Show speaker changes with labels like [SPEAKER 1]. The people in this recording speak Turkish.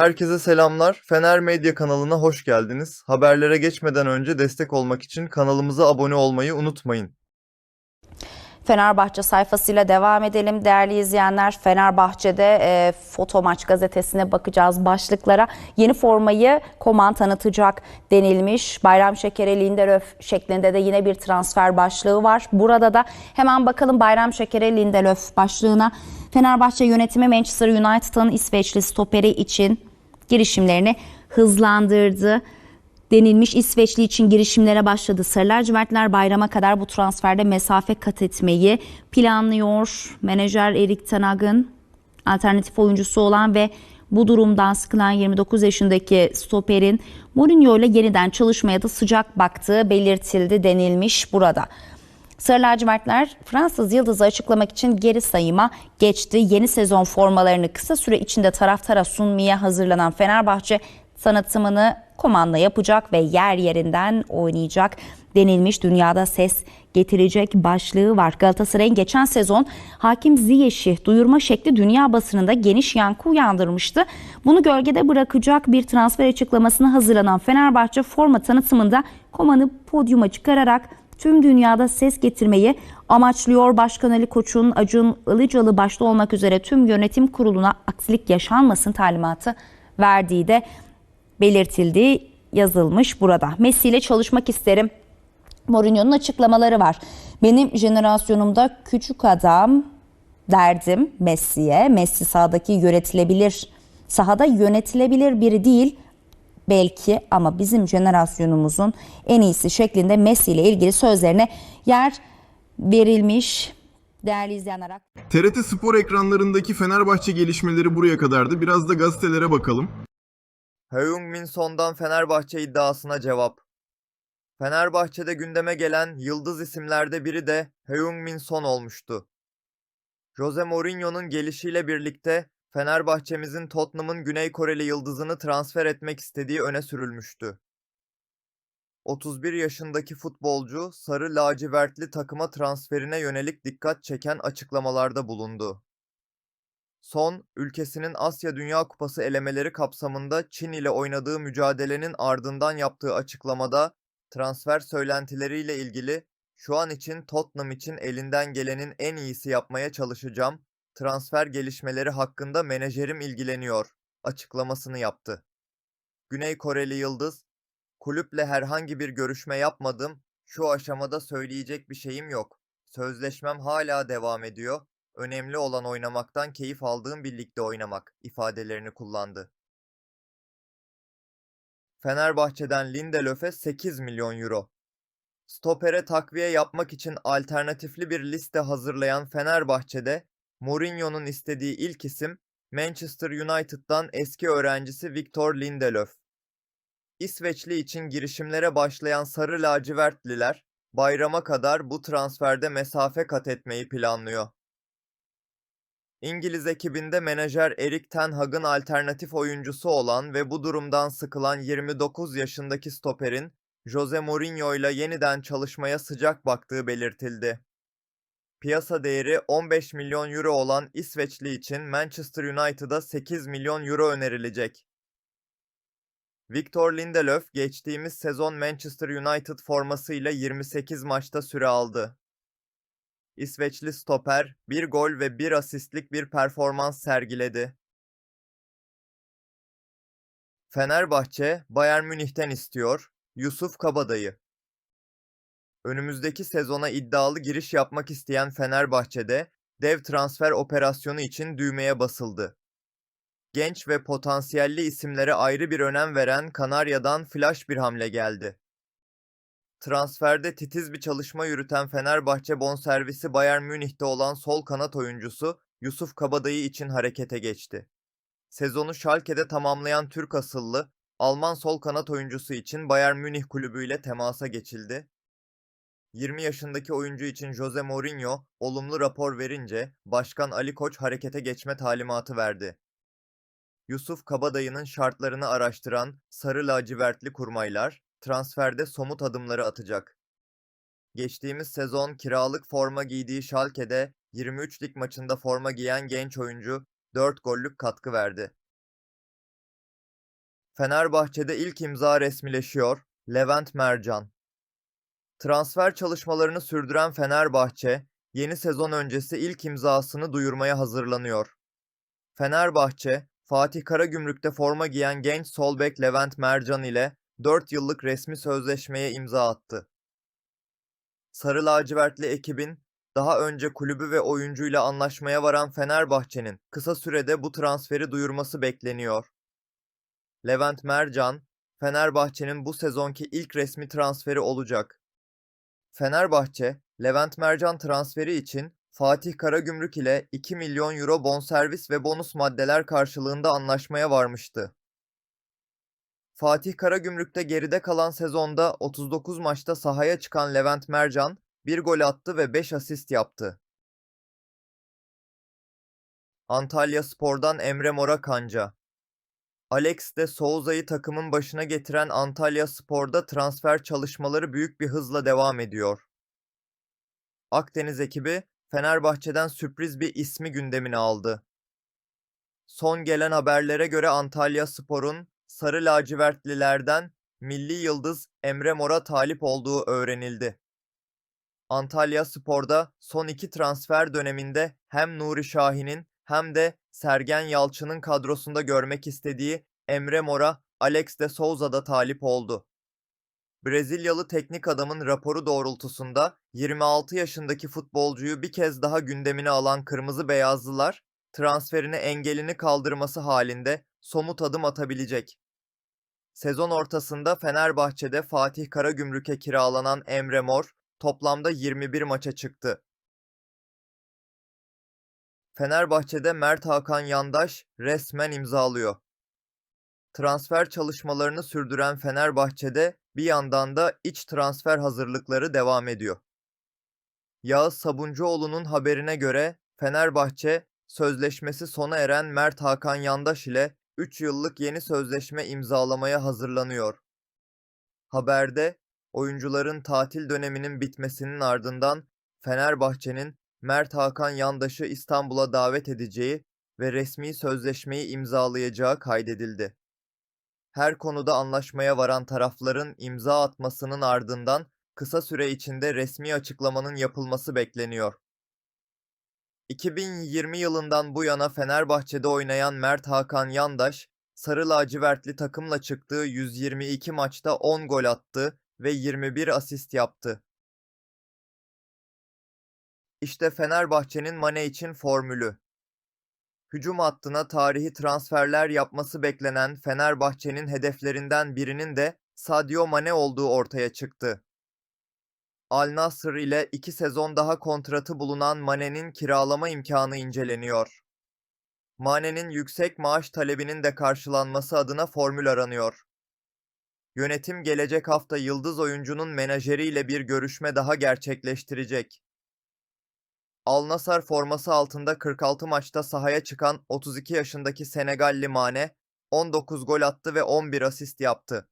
[SPEAKER 1] Herkese selamlar. Fener Medya kanalına hoş geldiniz. Haberlere geçmeden önce destek olmak için kanalımıza abone olmayı unutmayın.
[SPEAKER 2] Fenerbahçe sayfasıyla devam edelim değerli izleyenler. Fenerbahçe'de e, foto maç gazetesine bakacağız başlıklara. Yeni formayı Koman tanıtacak denilmiş. Bayram Şekeri Lindelöf şeklinde de yine bir transfer başlığı var. Burada da hemen bakalım Bayram Şekeri Lindelöf başlığına. Fenerbahçe yönetimi Manchester United'ın İsveçli stoperi için girişimlerini hızlandırdı denilmiş İsveçli için girişimlere başladı. Sarı lacivertler bayrama kadar bu transferde mesafe kat etmeyi planlıyor. Menajer Erik Ten Hag'ın alternatif oyuncusu olan ve bu durumdan sıkılan 29 yaşındaki stoperin Mourinho ile yeniden çalışmaya da sıcak baktığı belirtildi denilmiş burada. Sarı lacivertler Fransız yıldızı açıklamak için geri sayıma geçti. Yeni sezon formalarını kısa süre içinde taraftara sunmaya hazırlanan Fenerbahçe tanıtımını Koman'la yapacak ve yer yerinden oynayacak denilmiş. Dünyada ses getirecek başlığı var. Galatasaray'ın geçen sezon Hakim Ziyech'i duyurma şekli dünya basınında geniş yankı uyandırmıştı. Bunu gölgede bırakacak bir transfer açıklamasına hazırlanan Fenerbahçe forma tanıtımında Koman'ı podyuma çıkararak tüm dünyada ses getirmeyi amaçlıyor. Başkan Ali Koç'un Acun Ilıcalı başta olmak üzere tüm yönetim kuruluna aksilik yaşanmasın talimatı verdiği de belirtildiği yazılmış burada. Messi ile çalışmak isterim. Mourinho'nun açıklamaları var. Benim jenerasyonumda küçük adam derdim Messi'ye. Messi sahadaki yönetilebilir, sahada yönetilebilir biri değil belki ama bizim jenerasyonumuzun en iyisi şeklinde Messi ile ilgili sözlerine yer verilmiş. Değerli izleyenler.
[SPEAKER 3] TRT Spor ekranlarındaki Fenerbahçe gelişmeleri buraya kadardı. Biraz da gazetelere bakalım.
[SPEAKER 1] Heung-min Son'dan Fenerbahçe iddiasına cevap. Fenerbahçe'de gündeme gelen yıldız isimlerde biri de Heung-min Son olmuştu. Jose Mourinho'nun gelişiyle birlikte Fenerbahçemizin Tottenham'ın Güney Koreli yıldızını transfer etmek istediği öne sürülmüştü. 31 yaşındaki futbolcu sarı lacivertli takıma transferine yönelik dikkat çeken açıklamalarda bulundu. Son, ülkesinin Asya Dünya Kupası elemeleri kapsamında Çin ile oynadığı mücadelenin ardından yaptığı açıklamada transfer söylentileriyle ilgili şu an için Tottenham için elinden gelenin en iyisi yapmaya çalışacağım. Transfer gelişmeleri hakkında menajerim ilgileniyor açıklamasını yaptı. Güney Koreli Yıldız, kulüple herhangi bir görüşme yapmadım. Şu aşamada söyleyecek bir şeyim yok. Sözleşmem hala devam ediyor. Önemli olan oynamaktan keyif aldığım bir ligde oynamak ifadelerini kullandı. Fenerbahçe'den Lindelöf'e 8 milyon euro. Stopere takviye yapmak için alternatifli bir liste hazırlayan Fenerbahçe'de Mourinho'nun istediği ilk isim Manchester United'dan eski öğrencisi Victor Lindelöf. İsveçli için girişimlere başlayan sarı lacivertliler bayrama kadar bu transferde mesafe kat etmeyi planlıyor. İngiliz ekibinde menajer Erik Ten Hag'ın alternatif oyuncusu olan ve bu durumdan sıkılan 29 yaşındaki stoperin Jose Mourinho ile yeniden çalışmaya sıcak baktığı belirtildi. Piyasa değeri 15 milyon euro olan İsveçli için Manchester United'a 8 milyon euro önerilecek. Victor Lindelöf geçtiğimiz sezon Manchester United formasıyla 28 maçta süre aldı. İsveçli stoper bir gol ve bir asistlik bir performans sergiledi. Fenerbahçe Bayern Münih'ten istiyor Yusuf Kabadayı. Önümüzdeki sezona iddialı giriş yapmak isteyen Fenerbahçe'de dev transfer operasyonu için düğmeye basıldı. Genç ve potansiyelli isimlere ayrı bir önem veren Kanarya'dan flash bir hamle geldi. Transferde titiz bir çalışma yürüten Fenerbahçe bonservisi Bayern Münih'te olan sol kanat oyuncusu Yusuf Kabadayı için harekete geçti. Sezonu Schalke'de tamamlayan Türk asıllı Alman sol kanat oyuncusu için Bayern Münih kulübüyle temasa geçildi. 20 yaşındaki oyuncu için Jose Mourinho olumlu rapor verince Başkan Ali Koç harekete geçme talimatı verdi. Yusuf Kabadayı'nın şartlarını araştıran sarı lacivertli kurmaylar transferde somut adımları atacak. Geçtiğimiz sezon kiralık forma giydiği Schalke'de 23 lig maçında forma giyen genç oyuncu 4 gollük katkı verdi. Fenerbahçe'de ilk imza resmileşiyor. Levent Mercan. Transfer çalışmalarını sürdüren Fenerbahçe, yeni sezon öncesi ilk imzasını duyurmaya hazırlanıyor. Fenerbahçe, Fatih Karagümrük'te forma giyen genç sol bek Levent Mercan ile 4 yıllık resmi sözleşmeye imza attı. Sarı lacivertli ekibin daha önce kulübü ve oyuncuyla anlaşmaya varan Fenerbahçe'nin kısa sürede bu transferi duyurması bekleniyor. Levent Mercan, Fenerbahçe'nin bu sezonki ilk resmi transferi olacak. Fenerbahçe, Levent Mercan transferi için Fatih Karagümrük ile 2 milyon euro bonservis ve bonus maddeler karşılığında anlaşmaya varmıştı. Fatih Karagümrük'te geride kalan sezonda 39 maçta sahaya çıkan Levent Mercan, bir gol attı ve 5 asist yaptı. Antalya Spor'dan Emre Mora Kanca Alex de Souza'yı takımın başına getiren Antalya Spor'da transfer çalışmaları büyük bir hızla devam ediyor. Akdeniz ekibi Fenerbahçe'den sürpriz bir ismi gündemine aldı. Son gelen haberlere göre Antalya Spor'un sarı lacivertlilerden milli yıldız Emre Mor'a talip olduğu öğrenildi. Antalya Spor'da son iki transfer döneminde hem Nuri Şahin'in hem de Sergen Yalçın'ın kadrosunda görmek istediği Emre Mor'a Alex de Souza da talip oldu. Brezilyalı teknik adamın raporu doğrultusunda 26 yaşındaki futbolcuyu bir kez daha gündemine alan Kırmızı Beyazlılar, transferine engelini kaldırması halinde somut adım atabilecek. Sezon ortasında Fenerbahçe'de Fatih Karagümrük'e kiralanan Emre Mor, toplamda 21 maça çıktı. Fenerbahçe'de Mert Hakan Yandaş resmen imzalıyor. Transfer çalışmalarını sürdüren Fenerbahçe'de bir yandan da iç transfer hazırlıkları devam ediyor. Yağız Sabuncuoğlu'nun haberine göre Fenerbahçe sözleşmesi sona eren Mert Hakan Yandaş ile 3 yıllık yeni sözleşme imzalamaya hazırlanıyor. Haberde oyuncuların tatil döneminin bitmesinin ardından Fenerbahçe'nin Mert Hakan Yandaş'ı İstanbul'a davet edeceği ve resmi sözleşmeyi imzalayacağı kaydedildi. Her konuda anlaşmaya varan tarafların imza atmasının ardından kısa süre içinde resmi açıklamanın yapılması bekleniyor. 2020 yılından bu yana Fenerbahçe'de oynayan Mert Hakan Yandaş, sarı lacivertli takımla çıktığı 122 maçta 10 gol attı ve 21 asist yaptı. İşte Fenerbahçe'nin Mane için formülü. Hücum hattına tarihi transferler yapması beklenen Fenerbahçe'nin hedeflerinden birinin de Sadio Mane olduğu ortaya çıktı. Al Nassr ile iki sezon daha kontratı bulunan Mane'nin kiralama imkanı inceleniyor. Mane'nin yüksek maaş talebinin de karşılanması adına formül aranıyor. Yönetim gelecek hafta yıldız oyuncunun menajeriyle bir görüşme daha gerçekleştirecek. Al Nassr forması altında 46 maçta sahaya çıkan 32 yaşındaki Senegalli Mane 19 gol attı ve 11 asist yaptı.